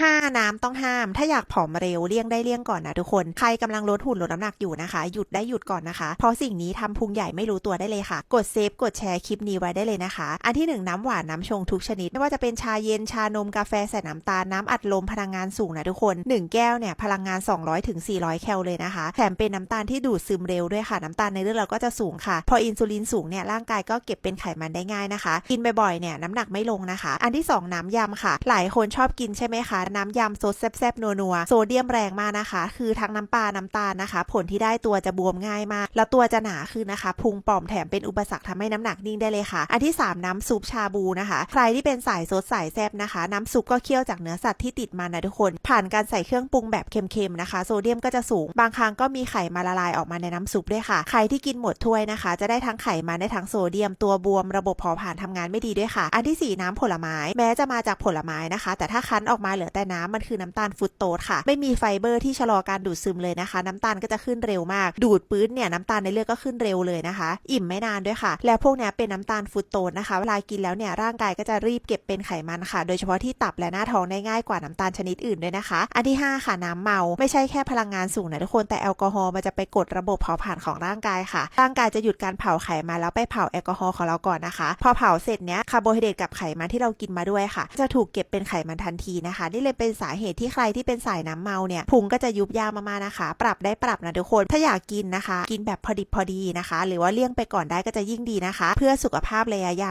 5 น้ำต้องห้าม ถ้าอยากผอมเร็วเลี่ยงได้เลี่ยงก่อนนะทุกคน ใครกำลังลดหุ่นลดน้ำหนักอยู่นะคะ หยุดได้หยุดก่อนนะคะ เพราะสิ่งนี้ทำพุงใหญ่ไม่รู้ตัวได้เลยค่ะ กดเซฟกดแชร์คลิปนี้ไว้ได้เลยนะคะ อันที่ 1 น้ำหวานน้ำชงทุกชนิด ไม่ว่าจะเป็นชาเย็นชานมกาแฟใส่น้ำตาลน้ำอัดลมพลังงานสูงนะทุกคน 1 แก้วเนี่ยพลังงาน 200ถึง400 แคลเลยนะคะ แถมเป็นน้ำตาลที่ดูดซึมเร็วด้วยค่ะ น้ำตาลในเลือดเราก็จะสูงค่ะ พออินซูลินสูงเนี่ยร่างกายก็เก็บเป็นไขมันได้ง่ายนะคะ กินบ่อยๆเนี่ยน้ำหนักไม่ลงนะคะ อันที่ 2 น้ำยำค่ะ หลายคนชอบกินใช่ไหมคะน้ำยำซดแซ่บๆนัวๆโซเดียมแรงมากนะคะ คือทั้งน้ำปลาน้ำตาลนะคะ ผลที่ได้ตัวจะบวมง่ายมาก แล้วตัวจะหนาขึ้นนะคะพุงป่อมแถมเป็นอุปสรรคทำให้น้ำหนักนิ่งได้เลยค่ะ อันที่ 3 น้ำซุปชาบูนะคะ ใครที่เป็นสายซดสายแซ่บนะคะ น้ำซุปก็เคี่ยวจากเนื้อสัตว์ที่ติดมันนะทุกคน ผ่านการใส่เครื่องปรุงแบบเค็มๆนะคะ โซเดียมก็จะสูง บางครั้งก็มีไขมาละลายออกมาในน้ำซุปด้วยค่ะ ใครที่กินหมดถ้วยนะคะ จะได้ทั้งไขมันได้ทั้งโซเดียมตัวบวมระบบเผาผลาญทำงานไม่ดีด้วยค่ะ อันที่ 4 น้ำผลไม้ แม้จะมาจากผลไม้นะคะ แต่ถ้าคั้นออกมาเหลือแต่น้ำมันคือน้ำตาลฟุตโตสค่ะ ไม่มีไฟเบอร์ที่ชะลอการดูดซึมเลยนะคะ น้ำตาลก็จะขึ้นเร็วมาก ดูดปื้นเนี่ยน้ำตาลในเลือดก็ขึ้นเร็วเลยนะคะ อิ่มไม่นานด้วยค่ะ แล้วพวกเนี้ยเป็นน้ำตาลฟุตโตสนะคะ เวลากินแล้วเนี่ยร่างกายก็จะรีบเก็บเป็นไขมันค่ะ โดยเฉพาะที่ตับและหน้าท้องได้ง่ายกว่าน้ำตาลชนิดอื่นด้วยนะคะ อันที่ 5 ค่ะน้ำเมาไม่ใช่แค่พลังงานสูงนะทุกคนแต่แอลกอฮอล์มันจะไปกดระบบเผาผลาญของร่างกายค่ะ ร่างกายจะหยุดการเผาไขมันแล้วไปเผาแอลกอฮอล์ของเราก่อนนะคะ พอเผาเสร็จเนี้ยคาร์โบไฮเดรตกับไขมันที่เรากินมาด้วยค่ะ จะถูกเก็บเป็นไขมันทันทีนะคะนี่เลยเป็นสาเหตุที่ใครที่เป็นสายน้ำเมาเนี่ยพุงก็จะยุบยาวมากๆนะคะ ปรับได้ปรับนะทุกคน ถ้าอยากกินนะคะ กินแบบพอดิบพอดีนะคะ หรือว่าเลี่ยงไปก่อนได้ก็จะยิ่งดีนะคะ เพื่อสุขภาพระยะยาว